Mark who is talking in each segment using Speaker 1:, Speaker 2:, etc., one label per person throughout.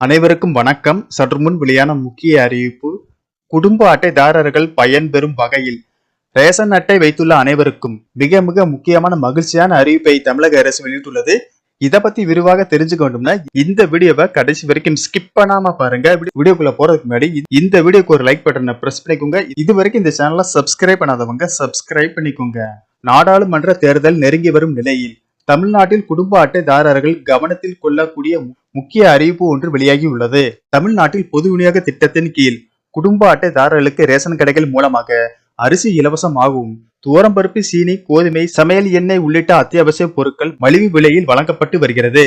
Speaker 1: அனைவருக்கும் வணக்கம். சற்று முன் வெளியான முக்கிய அறிவிப்பு குடும்ப அட்டைதாரர்கள் பயன்பெறும் வகையில் ரேஷன் அட்டை வைத்துள்ள அனைவருக்கும் மிக மிக முக்கியமான மகிழ்ச்சியான அறிவிப்பை தமிழக அரசு வெளியிட்டுள்ளது. இதை பத்தி விரிவாக தெரிஞ்சுக்க வேண்டும்னா இந்த வீடியோவை கடைசி வரைக்கும் ஸ்கிப் பண்ணாம பாருங்க. வீடியோக்குள்ள போறதுக்கு முன்னாடி இந்த வீடியோக்கு ஒரு லைக் பட்டனை பிரஸ் பண்ணிக்கோங்க. இது வரைக்கும் இந்த சேனலை சப்ஸ்கிரைப் பண்ணாதவங்க சப்ஸ்கிரைப் பண்ணிக்கோங்க. நாடாளுமன்ற தேர்தல் நெருங்கி வரும் நிலையில் தமிழ்நாட்டில் குடும்ப அட்டைதாரர்கள் கவனத்தில் கொள்ளக்கூடிய முக்கிய அறிவிப்பு ஒன்று வெளியாகி உள்ளது தமிழ்நாட்டில் பொது விநியோக திட்டத்தின் கீழ் குடும்ப அட்டைதாரர்களுக்கு ரேஷன் கடைகள் மூலமாக அரிசி இலவசமாகவும் துவரம்பருப்பு சீனி கோதுமை சமையல் எண்ணெய் உள்ளிட்ட அத்தியாவசிய பொருட்கள் மலிவு விலையில் வழங்கப்பட்டு வருகிறது.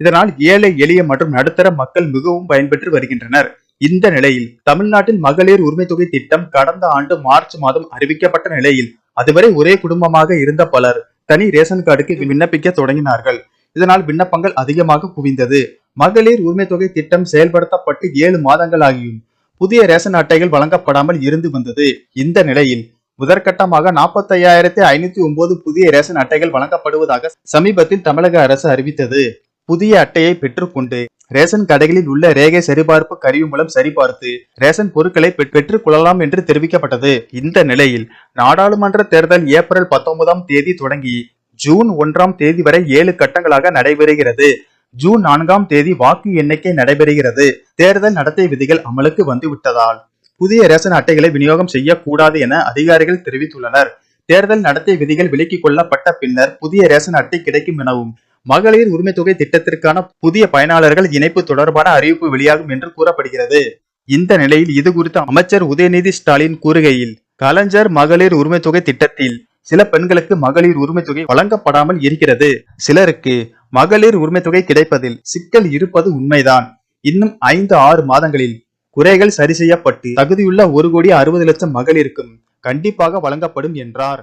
Speaker 1: இதனால் ஏழை எளிய மற்றும் நடுத்தர மக்கள் மிகவும் பயன்பெற்று வருகின்றனர். இந்த நிலையில் தமிழ்நாட்டில் மகளிர் உரிமை தொகை திட்டம் கடந்த ஆண்டு மார்ச் மாதம் அறிவிக்கப்பட்ட நிலையில் அதுவரை ஒரே குடும்பமாக இருந்த பலர் தனி ரேஷன் கார்டுக்கு விண்ணப்பிக்க தொடங்கினார்கள். இதனால் விண்ணப்பங்கள் அதிகமாக குவிந்தது. மகளிர் உரிமை தொகை திட்டம் செயல்படுத்தப்பட்டு ஏழு மாதங்கள் ஆகியும் புதிய ரேஷன் அட்டைகள் வழங்கப்படாமல் இருந்து வந்தது. இந்த நிலையில் முதற்கட்டமாக நாற்பத்தி ஐயாயிரத்தி ஐநூத்தி ஒன்பது புதிய ரேஷன் அட்டைகள் வழங்கப்படுவதாக சமீபத்தில் தமிழக அரசு அறிவித்தது. புதிய அட்டையை பெற்றுக்கொண்டு ரேஷன் கடைகளில் உள்ள ரேகை சரிபார்ப்பு கருவி மூலம் சரிபார்த்து ரேஷன் பொருட்களை பெற்றுக் கொள்ளலாம் என்று தெரிவிக்கப்பட்டது. இந்த நிலையில் நாடாளுமன்ற தேர்தல் ஏப்ரல் பத்தொன்பதாம் தேதி தொடங்கி ஜூன் ஒன்றாம் தேதி வரை ஏழு கட்டங்களாக நடைபெறுகிறது. ஜூன் நான்காம் தேதி வாக்கு எண்ணிக்கை நடைபெறுகிறது. தேர்தல் நடத்தை விதிகள் அமலுக்கு வந்துவிட்டதால் புதிய ரேஷன் அட்டைகளை விநியோகம் செய்யக்கூடாது என அதிகாரிகள் தெரிவித்துள்ளனர். தேர்தல் நடத்தை விதிகள் விலக்கிக் கொள்ளப்பட்ட பின்னர் புதிய ரேஷன் அட்டை கிடைக்கும் எனவும் மகளிர் உரிமை தொகை திட்டத்திற்கான புதிய பயனாளர்கள் இணைப்பு தொடர்பான அறிவிப்பு வெளியாகும் என்று கூறப்படுகிறது. இந்த நிலையில் இது குறித்து அமைச்சர் உதயநிதி ஸ்டாலின் கூறுகையில் கலைஞர் மகளிர் உரிமை தொகை திட்டத்தில் சில பெண்களுக்கு மகளிர் உரிமை தொகை வழங்கப்படாமல் இருக்கிறது. சிலருக்கு மகளிர் உரிமை தொகை கிடைப்பதில் சிக்கல் இருப்பது உண்மைதான். இன்னும் ஐந்து ஆறு மாதங்களில் குறைகள் சரி செய்யப்பட்டு தகுதியுள்ள ஒரு கோடி அறுபது லட்சம் மகளிருக்கும் கண்டிப்பாக வழங்கப்படும் என்றார்.